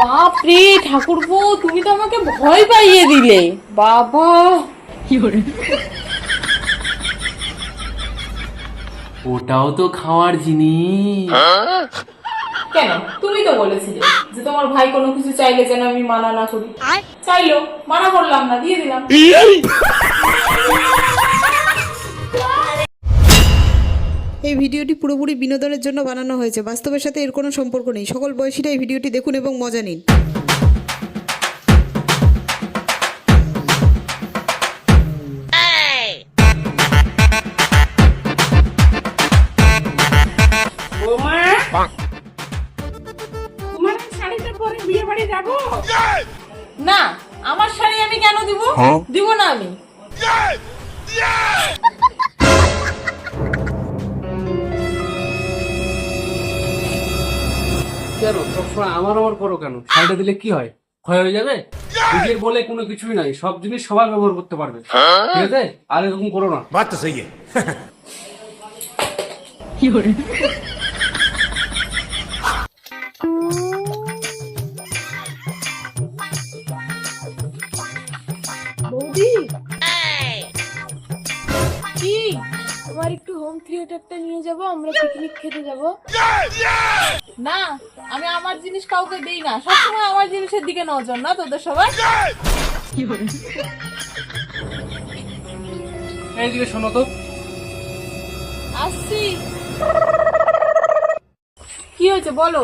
বাপ রে ঠাকুরপো তুমি তো আমাকে ভয় পাইয়ে দিলে। বাবা। ওটাও তো খাওয়ার জিনিস। কেন? তুমি তো বলেছিলে যে তোমার ভাই কোনো কিছু চাইলে যেন আমি মানা না করি। চাইলো মানা করলাম না দিয়ে দিলাম। এই ভিডিওটি পুরোপুরি বিনোদনের জন্য বানানো হয়েছে। বাস্তবের সাথে এর কোনো সম্পর্ক নেই। সকল বয়সীরা এই ভিডিওটি দেখুন এবং মজা নিন। তোমার শাড়িটা পরে বিয়ে বাড়ি যাব? না আমার শাড়ি আমি কেন দিব? দিব না আমি। কেন? সবসময় আমার আমার করো কেন? শাড়িটা দিলে কি হয়? ক্ষয় হয়ে যাবে? নিজের বলে কোনো কিছুই নাই। সব জিনিস সবাই ব্যবহার করতে পারবে। ঠিক আছে? আর এরকম করো না। বাচ্চা তো সেই কি করে বৌদি তোমার একটু হোম থিয়েটারটা নিয়ে যাব আমরা পিকনিক খেতে যাব। না আমি আমার জিনিস কাউকে দেই না। সবসময় আমার জিনিসের দিকে নজর না তোদের সবাই এইদিকে শোনো তো। আসছি। কি হয়েছে বলো?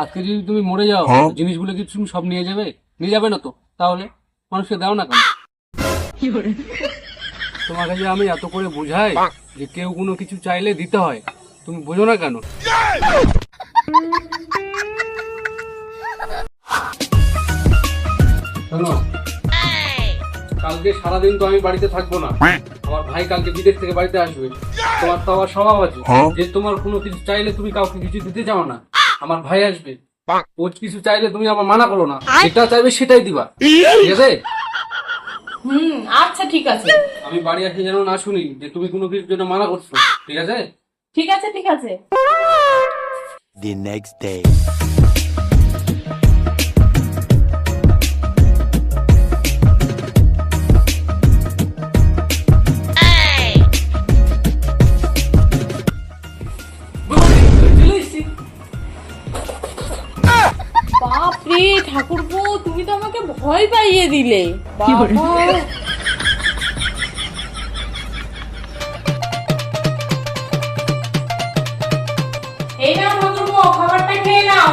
আজকে যদি তুমি মরে যাও জিনিসগুলো কি তুমি সব নিয়ে যাবে? নিয়ে যাবে না তো? তাহলে? মানুষকে দাও না কেন? তোমাকে যে আমি এত করে বোঝাই যে কেউ কোনো কিছু চাইলে দিতে হয়। তুমি বোঝো না কেন? শোনো কালকে সারাদিন তো আমি বাড়িতে থাকব না। আমার ভাই কালকে বিদেশ থেকে বাড়িতে আসবে। তোমার তো আবার স্বভাব আছে। যে তোমার কোনো কিছু চাইলে তুমি কাউকে কিছু দিতে চাও না। আমার ভাই আসবে। ও কিছু চাইলে তুমি আমার মানা করো না। যেটা চাইবে সেটাই দিবা। ঠিক আছে? হুম আচ্ছা ঠিক আছে। আমি বাড়ি আসি যেন না শুনি যে তুমি কোনো কিছুর জন্য মানা করছ ঠিক আছে? ঠিক আছে ঠিক আছে। The next day. রে ঠাকুরপো তুমি তো আমাকে ভয় পাইয়ে দিলে। বাবা। এই নাও ঠাকুরপো খাবারটা খেয়ে নাও।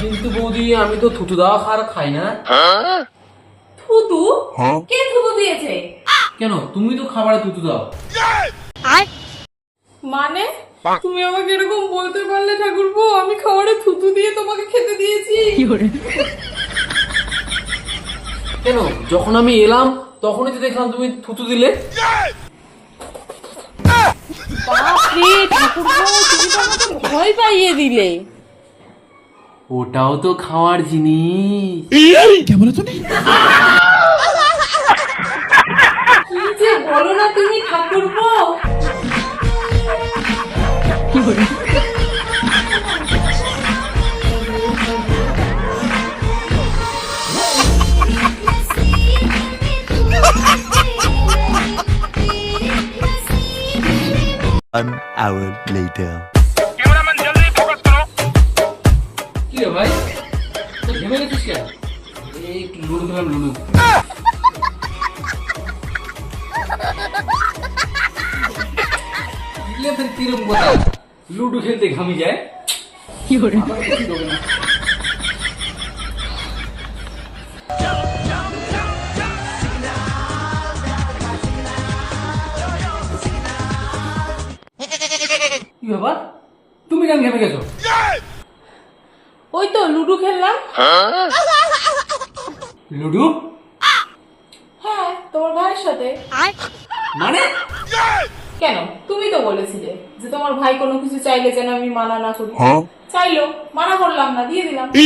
কিন্তু বৌদি আমি তো থুতু দেওয়া খার খাই না। থুতু? কে থুতু দিয়েছে? কেন? তুমি তো খাবারে থুতু দাও। মানে? তুমি আমাকে এরকম বলতে পারলে ঠাকুরপো আমি খাবারে থুতু দিয়ে তোমাকে খেতে দিয়েছি। কেন? যখন আমি এলাম তখনই তো দেখলাম তুমি থুতু দিলে। বাপ ঠাকুরপো তুমি তো আমাকে ভয় পাইয়ে দিলে। ওটাও তো খাওয়ার জিনিস। কি যে বলো না তুমি ঠাকুরপো? One hour later. কি রে ভাই তুই ঘেমে গেছিস কেন এই একটু লুডু খেলাম লুডু দিলে ফের কিরম কথা লুডু খেলতে ঘামি যায়। কি ব্যাপার? তুমি কেন ঘেমে গেছো? ওই তো লুডো খেললাম। লুডু? হ্যাঁ তোমার ভাইয়ের সাথে। মানে? কেন? তুমি তো বলেছিলে যে তোমার ভাই কোনো কিছু চাইলে যেন আমি মানা না করি। চাইলো মানা করলাম না দিয়ে দিলাম।